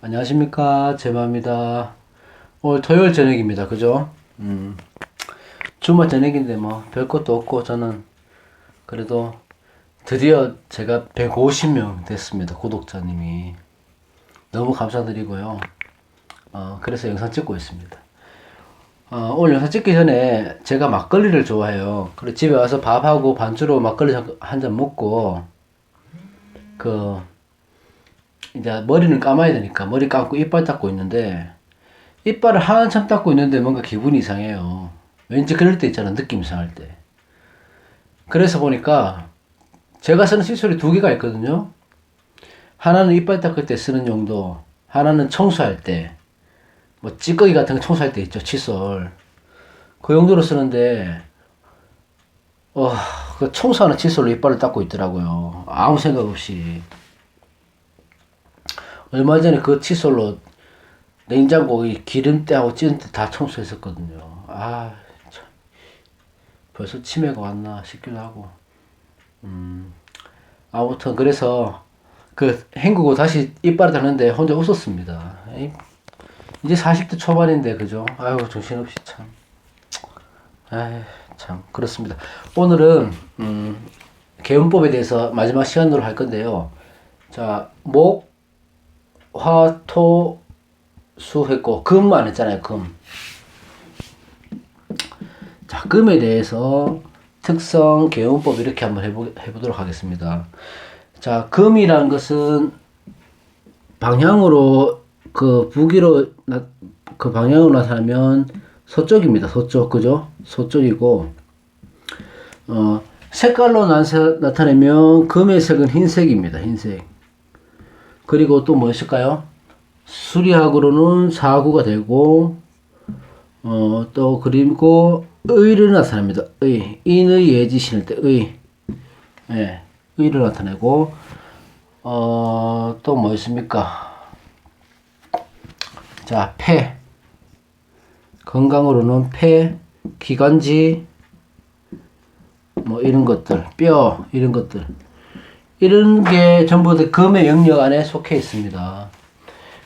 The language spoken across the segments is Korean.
안녕하십니까. 제마입니다. 오늘 토요일 저녁입니다. 그죠? 음. 주말 저녁인데 뭐 별것도 없고 저는 그래도 드디어 제가 150명 됐습니다. 구독자님이. 너무 감사드리고요. 어 그래서 영상 찍고 있습니다. 어, 오늘 영상 찍기 전에 제가 막걸리를 좋아해요. 그리고 집에 와서 밥하고 반주로 막걸리 한 잔 먹고 그 이제 머리는 감아야 되니까 머리 감고 이빨 닦고 있는데 이빨을 한참 닦고 있는데 뭔가 기분이 이상해요. 왠지 그럴 때 있잖아 느낌 이상할 때. 그래서 보니까 제가 쓰는 칫솔이 두 개가 있거든요. 하나는 이빨 닦을 때 쓰는 용도, 하나는 청소할 때, 뭐 찌꺼기 같은 거 청소할 때 있죠 칫솔. 그 용도로 쓰는데 어, 그 청소하는 칫솔로 이빨을 닦고 있더라고요. 아무 생각 없이. 얼마 전에 그 칫솔로 냉장고 이 기름때하고 찌른때 다 청소했었거든요. 아, 참. 벌써 치매가 왔나 싶기도 하고. 음, 아무튼 그래서 그 헹구고 다시 이빨을 닦는데 혼자 웃었습니다. 이제 40대 초반인데 그죠? 아유 정신없이 참. 아이 참 그렇습니다. 오늘은 음, 개운법에 대해서 마지막 시간으로 할 건데요. 자, 목, 화, 토, 수 했고 금만 했잖아요. 금. 자, 금에 대해서 특성, 개운법 이렇게 한번 해보, 해보도록 하겠습니다. 자, 금이라는 것은 방향으로 그 북위로 나, 그 방향으로 나타나면 서쪽입니다. 서쪽 그죠? 서쪽이고 어 색깔로 나타내면 금의 색은 흰색입니다. 흰색. 그리고 또 무엇일까요? 수리학으로는 사구가 되고 어 또 그리고 의를 나타냅니다. 의 인의 예지 신을 때 의. 예. 의를 나타내고 어 또 뭐 있습니까? 자, 폐. 건강으로는 폐, 기관지, 뭐 이런 것들, 뼈, 이런 것들. 이런 게 전부 다 금의 영역 안에 속해 있습니다.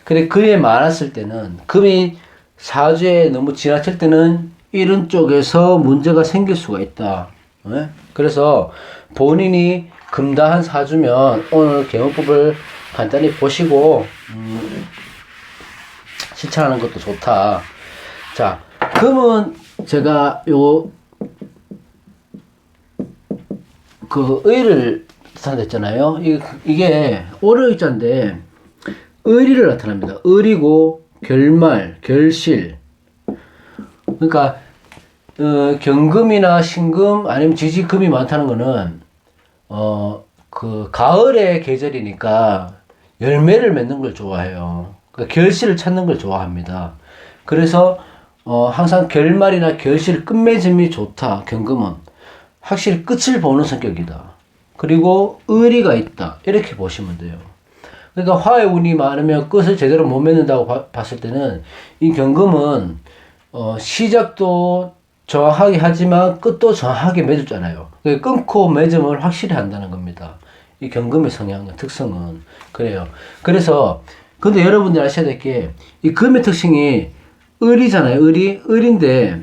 근데 금이 많았을 때는, 금이 사주에 너무 지나칠 때는 이런 쪽에서 문제가 생길 수가 있다. 예? 그래서 본인이 금다한 사주면 오늘 개원법을 간단히 보시고, 음, 실천하는 것도 좋다. 자, 금은 제가 요, 그, 의를 나타냈잖아요. 이게 오르의자인데, 의리를 나타납니다. 의리고, 결말, 결실. 그러니까, 어, 경금이나 신금, 아니면 지지금이 많다는 거는, 어, 그, 가을의 계절이니까, 열매를 맺는 걸 좋아해요. 그러니까 결실을 찾는 걸 좋아합니다. 그래서 어, 항상 결말이나 결실 끝맺음이 좋다. 경금은 확실히 끝을 보는 성격이다. 그리고 의리가 있다. 이렇게 보시면 돼요. 그러니까 화의 운이 많으면 끝을 제대로 못 맺는다고 봐, 봤을 때는 이 경금은 어, 시작도 정확하게 하지만 끝도 정확하게 맺었잖아요. 끊고 맺음을 확실히 한다는 겁니다. 이 경금의 성향은 특성은 그래요. 그래서 근데 여러분들 아셔야 될 게 이 금의 특징이 의리잖아요. 의리 의리인데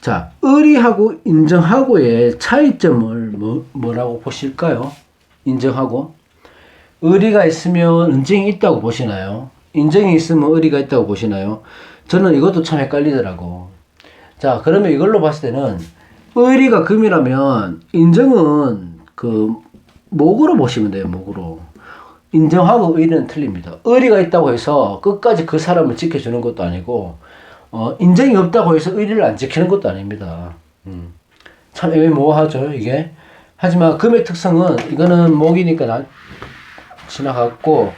자 의리하고 인정하고의 차이점을 뭐, 뭐라고 보실까요? 인정하고 의리가 있으면 인정이 있다고 보시나요? 인정이 있으면 의리가 있다고 보시나요? 저는 이것도 참 헷갈리더라고. 자 그러면 이걸로 봤을 때는 의리가 금이라면 인정은 그 목으로 보시면 돼요. 목으로. 인정하고 의리는 틀립니다. 의리가 있다고 해서 끝까지 그 사람을 지켜주는 것도 아니고, 어, 인정이 없다고 해서 의리를 안 지키는 것도 아닙니다. 음. 참 애매모호하죠, 이게. 하지만 금의 특성은, 이거는 목이니까 나, 지나갔고,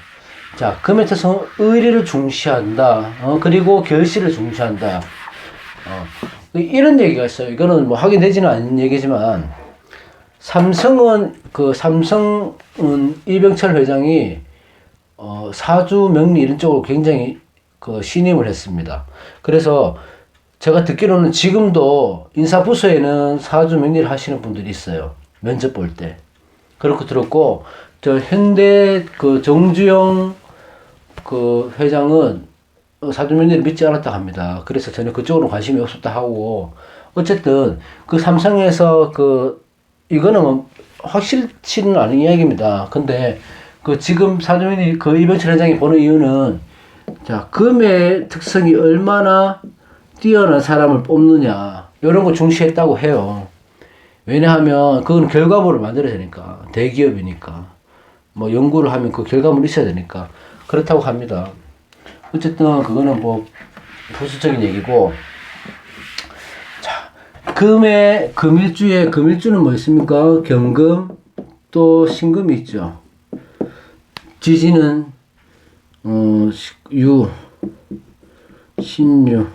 자, 금의 특성은 의리를 중시한다. 어, 그리고 결실을 중시한다. 어, 이런 얘기가 있어요. 이거는 뭐 확인되지는 않은 얘기지만, 삼성은 그 삼성은 이병철 회장이 어 사주 명리 이런 쪽으로 굉장히 그 신임을 했습니다. 그래서 제가 듣기로는 지금도 인사부서에는 사주 명리를 하시는 분들이 있어요. 면접 볼 때. 그렇고 들었고 저 현대 그 정주영 그 회장은 어, 사주면리를 믿지 않았다 합니다. 그래서 전혀 그쪽으로 관심이 없었다 하고 어쨌든 그 삼성에서 그 이거는 뭐 확실치는 않은 이야기입니다. 근데 그 지금 사주면이 그 이병철 회장이 보는 이유는 자 금의 특성이 얼마나 뛰어난 사람을 뽑느냐 이런 거 중시했다고 해요. 왜냐하면 그건 결과물을 만들어야 되니까 대기업이니까 뭐 연구를 하면 그 결과물이 있어야 되니까 그렇다고 합니다. 어쨌든 그거는 뭐 부수적인 얘기고 자 금의 금일주에 금일주는 뭐 있습니까? 경금 또 신금이 있죠. 지지는 어, 시- 유, 신유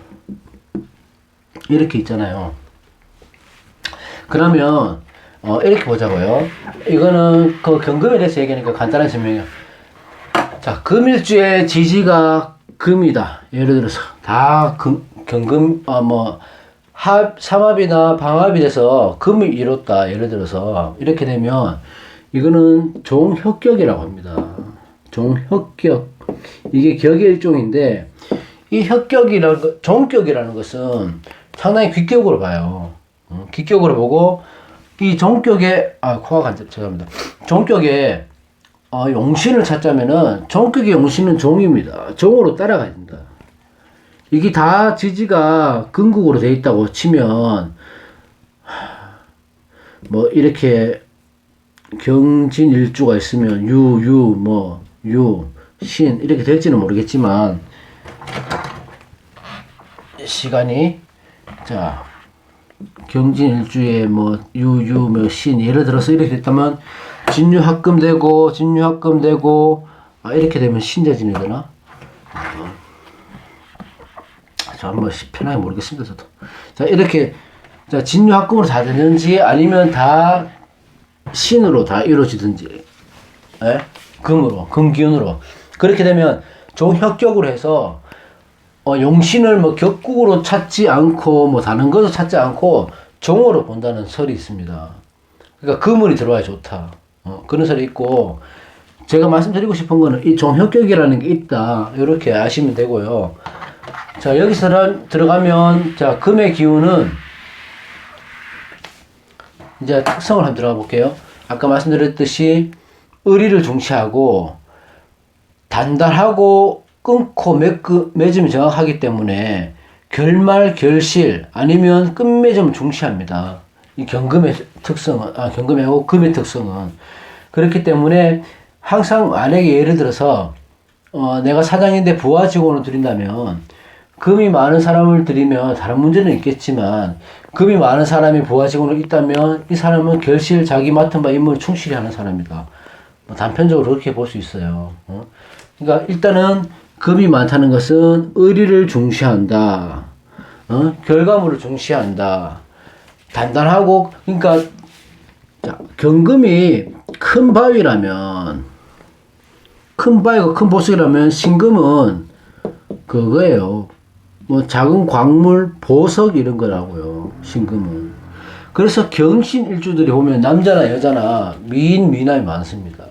이렇게 있잖아요. 그러면 어, 이렇게 보자고요. 이거는 그 경금에 대해서 얘기하니까 간단한 설명이에요. 자, 금일주의 지지가 금이다. 예를 들어서 다 금, 경금 어뭐 합 삼합이나 방합이 돼서 금이 이뤘다. 예를 들어서 이렇게 되면 이거는 종혁격이라고 합니다. 종혁격 이게 격의 일종인데 이 협격이라는 거, 종격이라는 것은 상당히 귀격으로 봐요. 어, 귀격으로 보고 이 종격에 아 코가 간절 죄송합니다. 종격에 어, 용신을 찾자면은 종격의 용신은 종입니다. 종으로 따라가야 된다. 이게 다 지지가 근국으로 돼 있다고 치면 하, 뭐 이렇게 경진 일주가 있으면 유, 유, 뭐, 유, 신, 이렇게 될지는 모르겠지만, 시간이, 자, 경진 일주에 뭐, 유, 유, 뭐, 신, 예를 들어서 이렇게 됐다면, 진유 합금 되고, 진유 합금 되고, 아, 이렇게 되면 신자진이 되나? 어. 저 한번 시- 편하게 모르겠습니다, 저도. 자, 이렇게, 자, 진유 합금으로 다 되는지, 아니면 다 신으로 다 이루어지든지, 예? 금으로, 금기운으로. 그렇게 되면 종혁격으로 해서, 어, 용신을 뭐 격국으로 찾지 않고, 뭐 다른 것을 찾지 않고, 종으로 본다는 설이 있습니다. 그러니까 금을이 들어와야 좋다. 어, 그런 설이 있고, 제가 말씀드리고 싶은 거는 이 종혁격이라는 게 있다. 이렇게 아시면 되고요. 자, 여기서 들어가면, 자, 금의 기운은 이제 특성을 한번 들어가 볼게요. 아까 말씀드렸듯이 의리를 중시하고 단단하고 끊고 맺, 맺음이 정확하기 때문에 결말, 결실 아니면 끝맺음을 중시합니다. 이 경금의 특성은 아 경금이고 금의 특성은 그렇기 때문에 항상 만약에 예를 들어서 어, 내가 사장인데 부하 직원을 드린다면 금이 많은 사람을 들이면 다른 문제는 있겠지만 금이 많은 사람이 부하 직원으로 있다면 이 사람은 결실 자기 맡은 바 임무를 충실히 하는 사람이다. 뭐 단편적으로 그렇게 볼 수 있어요. 어? 그러니까 일단은 금이 많다는 것은 의리를 중시한다. 어? 결과물을 중시한다. 단단하고 그러니까 자, 경금이 큰 바위라면 큰 바위가 큰 보석이라면 신금은 그거예요. 뭐 작은 광물, 보석 이런 거라고요. 신금은. 그래서 경신 일주들이 보면 남자나 여자나 미인 미남이 많습니다.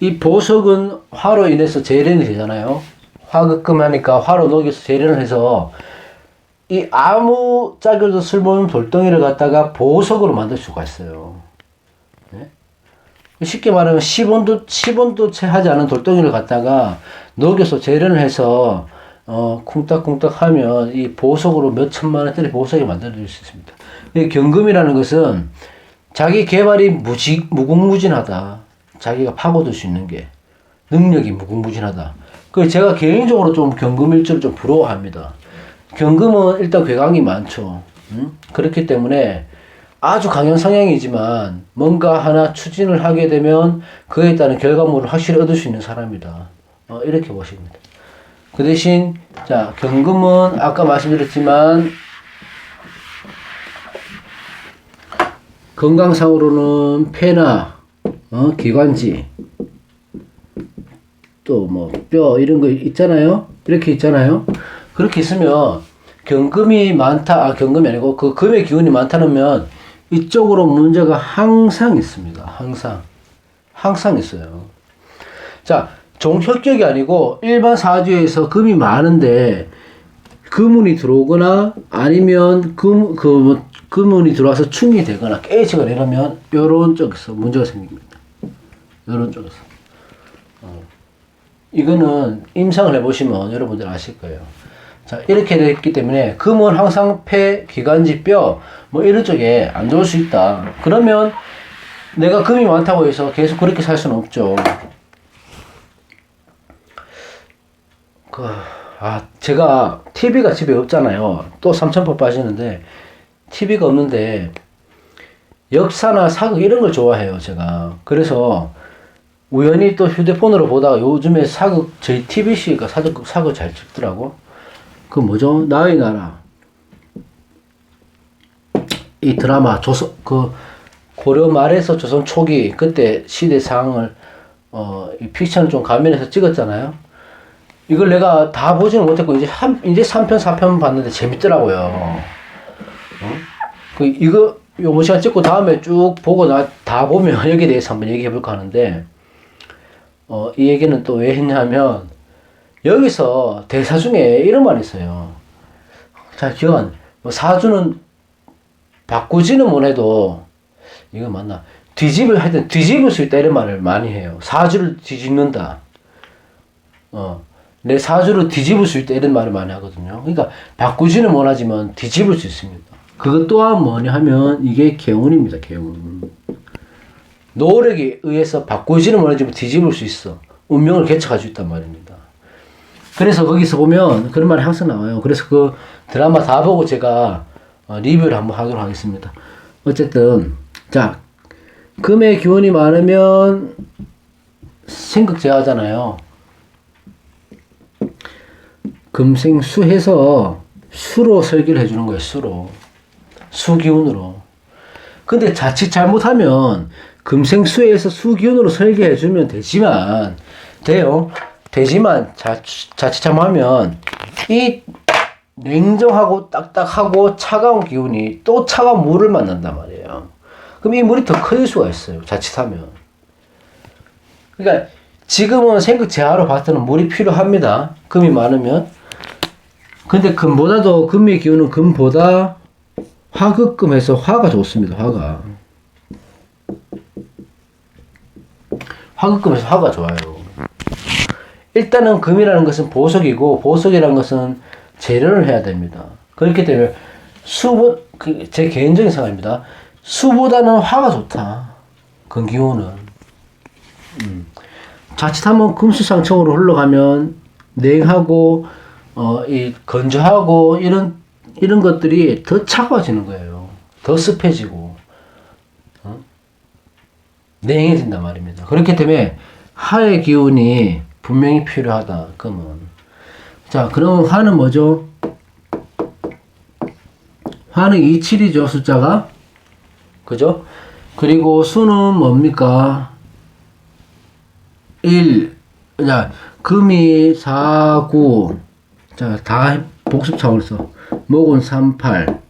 이 보석은 화로 인해서 재련이 되잖아요. 화급금하니까 화로 녹여서 재련을 해서 이 아무 짝에도 쓸모없는 돌덩이를 갖다가 보석으로 만들 수가 있어요. 네? 쉽게 말하면 10원도, 10원도 채 하지 않은 돌덩이를 갖다가 녹여서 재련을 해서 어, 쿵딱쿵딱 하면 이 보석으로 몇 천만 원짜리 보석이 만들어질 수 있습니다. 이 경금이라는 것은 자기 개발이 무지, 무궁무진하다. 자기가 파고들 수 있는 게 능력이 무궁무진하다. 그 제가 개인적으로 좀 경금 일주를 좀 부러워합니다. 경금은 일단 괴강이 많죠. 음? 그렇기 때문에 아주 강한 성향이지만 뭔가 하나 추진을 하게 되면 그에 따른 결과물을 확실히 얻을 수 있는 사람이다. 어, 이렇게 보십니다. 그 대신 자 경금은 아까 말씀드렸지만 건강상으로는 폐나 어, 기관지 또 뭐 뼈 이런 거 있잖아요. 이렇게 있잖아요. 그렇게 있으면 경금이 많다. 아 경금이 아니고 그 금의 기운이 많다면 이쪽으로 문제가 항상 있습니다. 항상 항상 있어요. 자 종혈격이 아니고 일반 사주에서 금이 많은데 금운이 들어오거나 아니면 금, 그, 금운이 들어와서 충이 되거나 깨지거나 이러면 요런 쪽에서 문제가 생깁니다. 요런 쪽에서. 어. 이거는 임상을 해보시면 여러분들 아실 거예요. 자, 이렇게 됐기 때문에 금은 항상 폐, 기관지, 뼈, 뭐 이런 쪽에 안 좋을 수 있다. 그러면 내가 금이 많다고 해서 계속 그렇게 살 수는 없죠. 그, 아, 제가 TV가 집에 없잖아요. 또3,000% 빠지는데, TV가 없는데, 역사나 사극 이런 걸 좋아해요, 제가. 그래서, 우연히 또 휴대폰으로 보다가 요즘에 사극, 저희 TBC가 사극, 사극 잘 찍더라고. 그 뭐죠? 나의 나라. 이 드라마, 조선, 그, 고려 말에서 조선 초기, 그때 시대 상황을, 어, 이 픽션을 좀 가면해서 찍었잖아요. 이걸 내가 다 보지는 못했고 이제 한 이제 3편 4편 봤는데 재밌더라고요. 어? 그 이거 요번 시간 찍고 다음에 쭉 보고 나 다 보면 여기에 대해서 한번 얘기해 볼까 하는데 어, 이 얘기는 또 왜 했냐면 여기서 대사 중에 이런 말이 있어요. 자, 기원 뭐 사주는 바꾸지는 못해도 이거 맞나? 뒤집을 하여튼 뒤집을 수 있다 이런 말을 많이 해요. 사주를 뒤집는다. 어. 내 사주를 뒤집을 수 있다 이런 말을 많이 하거든요. 그러니까 바꾸지는 못하지만 뒤집을 수 있습니다. 그것 또한 뭐냐 하면 이게 개운입니다. 개운. 노력에 의해서 바꾸지는 못하지만 뒤집을 수 있어. 운명을 개척할 수 있단 말입니다. 그래서 거기서 보면 그런 말이 항상 나와요. 그래서 그 드라마 다 보고 제가 어, 리뷰를 한번 하도록 하겠습니다. 어쨌든 자 금의 기운이 많으면 생극제하잖아요. 금생수 해서 수로 설계를 해주는 거예요, 수로. 수기운으로. 근데 자칫 잘못하면 금생수에서 수기운으로 설계해 주면 되지만, 돼요. 되지만, 자, 자칫 잘못하면, 이 냉정하고 딱딱하고 차가운 기운이 또 차가운 물을 만난단 말이에요. 그럼 이 물이 더 커질 수가 있어요, 자칫하면. 그러니까, 지금은 생극 봤을 때는 물이 필요합니다. 금이 많으면. 근데 금보다도 금의 기운은 금보다 화극금에서 화가 좋습니다. 화가 화극금에서 화가 좋아요. 일단은 금이라는 것은 보석이고 보석이라는 것은 재련을 해야 됩니다. 그렇기 때문에 수보 그제 개인적인 생각입니다. 수보다는 화가 좋다. 금기운은 음. 자칫하면 금수상청으로 흘러가면 냉하고 어, 이 건조하고 이런 이런 것들이 더 차가워지는 거예요. 더 습해지고 어? 냉해진단 말입니다. 그렇기 때문에 하의 기운이 분명히 필요하다. 금은 자 그럼 화는 뭐죠? 화는 27이죠 숫자가 그죠? 그리고 수는 뭡니까? 1 자, 금이 4, 9 자, 다 복습 차원에서 목은 38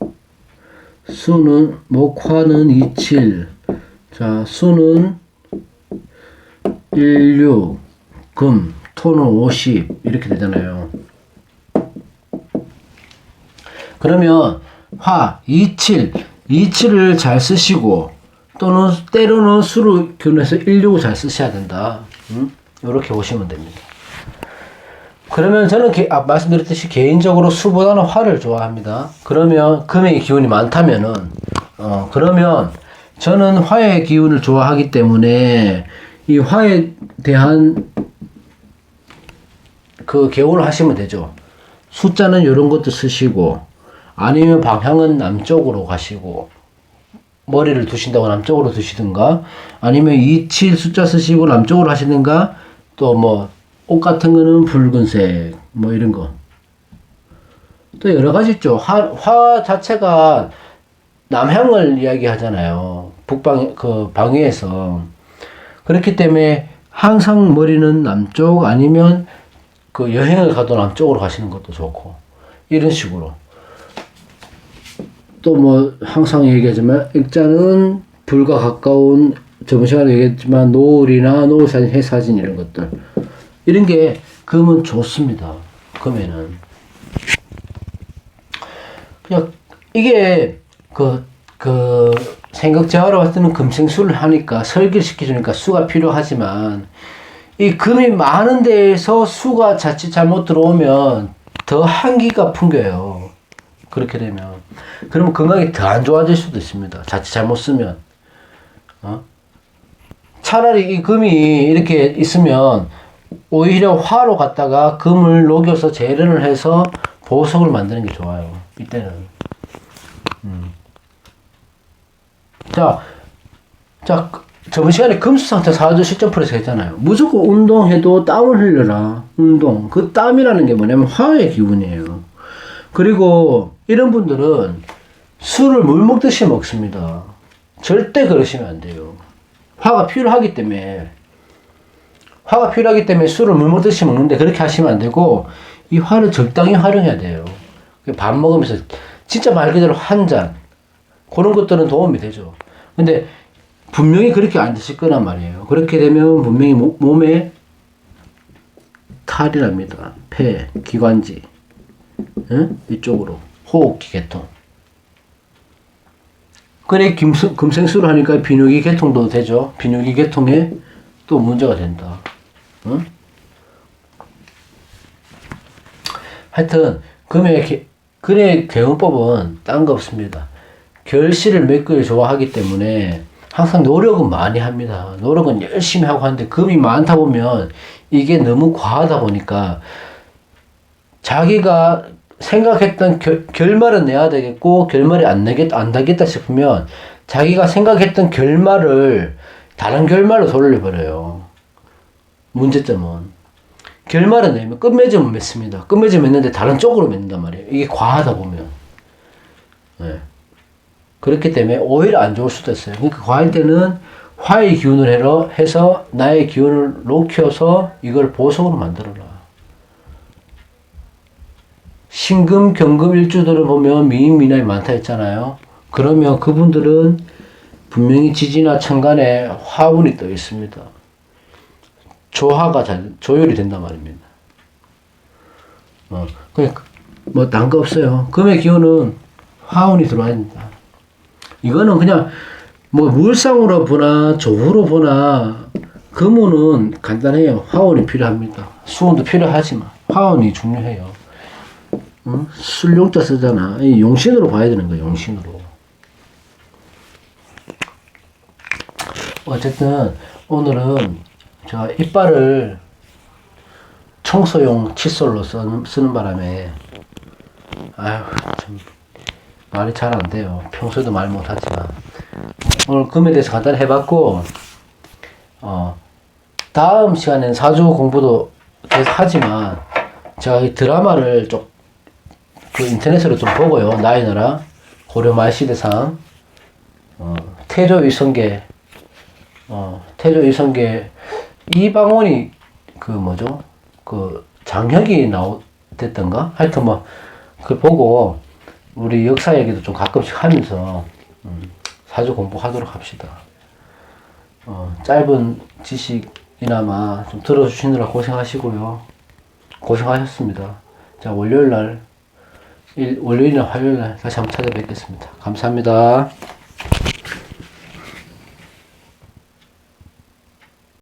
수는 목화는 27 자, 수는 16 금, 토는 50 이렇게 되잖아요. 그러면 화 27, 27을 잘 쓰시고 또는 때로는 수를 교내서 16을 잘 쓰셔야 된다. 음? 이렇게 보시면 됩니다. 그러면 저는 개, 아, 말씀드렸듯이 개인적으로 수보다는 화를 좋아합니다. 그러면 금의 기운이 많다면은 어 그러면 저는 화의 기운을 좋아하기 때문에 이 화에 대한 그 개운을 하시면 되죠. 숫자는 이런 것도 쓰시고 아니면 방향은 남쪽으로 가시고 머리를 두신다고 남쪽으로 두시든가 아니면 27 숫자 쓰시고 남쪽으로 하시든가 또 뭐 옷 같은 거는 붉은색 뭐 이런 거. 또 여러 가지 있죠. 화, 화 자체가 남향을 이야기하잖아요. 북방 그 방위에서 그렇기 때문에 항상 머리는 남쪽 아니면 그 여행을 가도 남쪽으로 가시는 것도 좋고 이런 식으로 또 뭐 항상 얘기하지만 액자는 불과 가까운 저번 시간에 얘기했지만 노을이나 노을 사진, 해 사진 이런 것들 이런 게 금은 좋습니다. 금에는. 그냥 이게 그, 그 생각 재활로 봤을 때는 금생수를 하니까 설계를 시켜주니까 수가 필요하지만 이 금이 많은 데에서 수가 자칫 잘못 들어오면 더 한기가 풍겨요. 그렇게 되면. 그러면 건강이 더 안 좋아질 수도 있습니다. 자칫 잘못 쓰면. 어? 차라리 이 금이 이렇게 있으면 오히려 화로 갖다가 금을 녹여서 재련을 해서 보석을 만드는 게 좋아요. 이때는. 음. 자, 자, 저번 시간에 금수 상태 사주 실전 프로에서 했잖아요. 무조건 운동해도 땀을 흘려라. 운동. 그 땀이라는 게 뭐냐면 화의 기운이에요. 그리고 이런 분들은 술을 물 먹듯이 먹습니다. 절대 그러시면 안 돼요. 화가 필요하기 때문에 화가 필요하기 때문에 술을 물 먹듯이 먹는데 그렇게 하시면 안 되고 이 화를 적당히 활용해야 돼요. 밥 먹으면서 진짜 말 그대로 한 잔. 그런 것들은 도움이 되죠. 근데 분명히 그렇게 안 드실 거란 말이에요. 그렇게 되면 분명히 모- 몸에 탈이 납니다. 폐, 기관지, 응? 이쪽으로 호흡기 계통. 그래 김수, 금생수를 하니까 비뇨기 계통도 되죠. 비뇨기 계통에 또 문제가 된다. 응? 하여튼 금의 개- 금의 개운법은 딴 거 없습니다. 결실을 맺기를 좋아하기 때문에 항상 노력은 많이 합니다. 노력은 열심히 하고 하는데 금이 많다 보면 이게 너무 과하다 보니까 자기가 생각했던 결, 결말은 내야 되겠고 결말이 안 내겠 안 나겠다 싶으면 자기가 생각했던 결말을 다른 결말로 돌려버려요. 문제점은 결말은 내면 끝맺음은 맺습니다. 끝맺음 맺는데 다른 쪽으로 맺는단 말이에요. 이게 과하다 보면. 네. 그렇기 때문에 오히려 안 좋을 수도 있어요. 그러니까 과할 때는 화의 기운을 해서 나의 기운을 녹여서 이걸 보석으로 만들어라. 신금, 경금 일주들을 보면 미인, 미남이 많다 했잖아요. 그러면 그분들은 분명히 지지나 천간에 화운이 떠 있습니다. 조화가 잘, 조율이 된단 말입니다. 어, 그냥, 뭐, 딴 거 없어요. 금의 기운은 화운이 들어와야 됩니다. 이거는 그냥, 뭐, 물상으로 보나, 조후로 보나, 금운은 간단해요. 화운이 필요합니다. 수운도 필요하지만, 화운이 중요해요. 응? 술용자 쓰잖아. 이 용신으로 봐야 되는 거야, 용신으로. 어쨌든, 오늘은 저 이빨을 청소용 칫솔로 쓰는, 바람에, 아유, 참, 말이 잘 안 돼요. 평소에도 말 못하지만. 오늘 금에 대해서 간단히 해봤고, 어, 다음 시간에는 사주 공부도 계속 하지만, 제가 이 드라마를 좀, 그 인터넷으로 좀 보고요. 나의 나라, 고려 말시대상, 어, 태조 이성계, 어, 태조 이성계, 이방원이 그 뭐죠? 그 장혁이 나오 됐던가? 하여튼 뭐, 그 보고, 우리 역사 얘기도 좀 가끔씩 하면서, 음, 사주 공부하도록 합시다. 어, 짧은 지식이나마 좀 들어주시느라 고생하시고요. 고생하셨습니다. 자, 월요일 날, 일, 월요일이나 화요일 날 다시 한번 찾아뵙겠습니다. 감사합니다.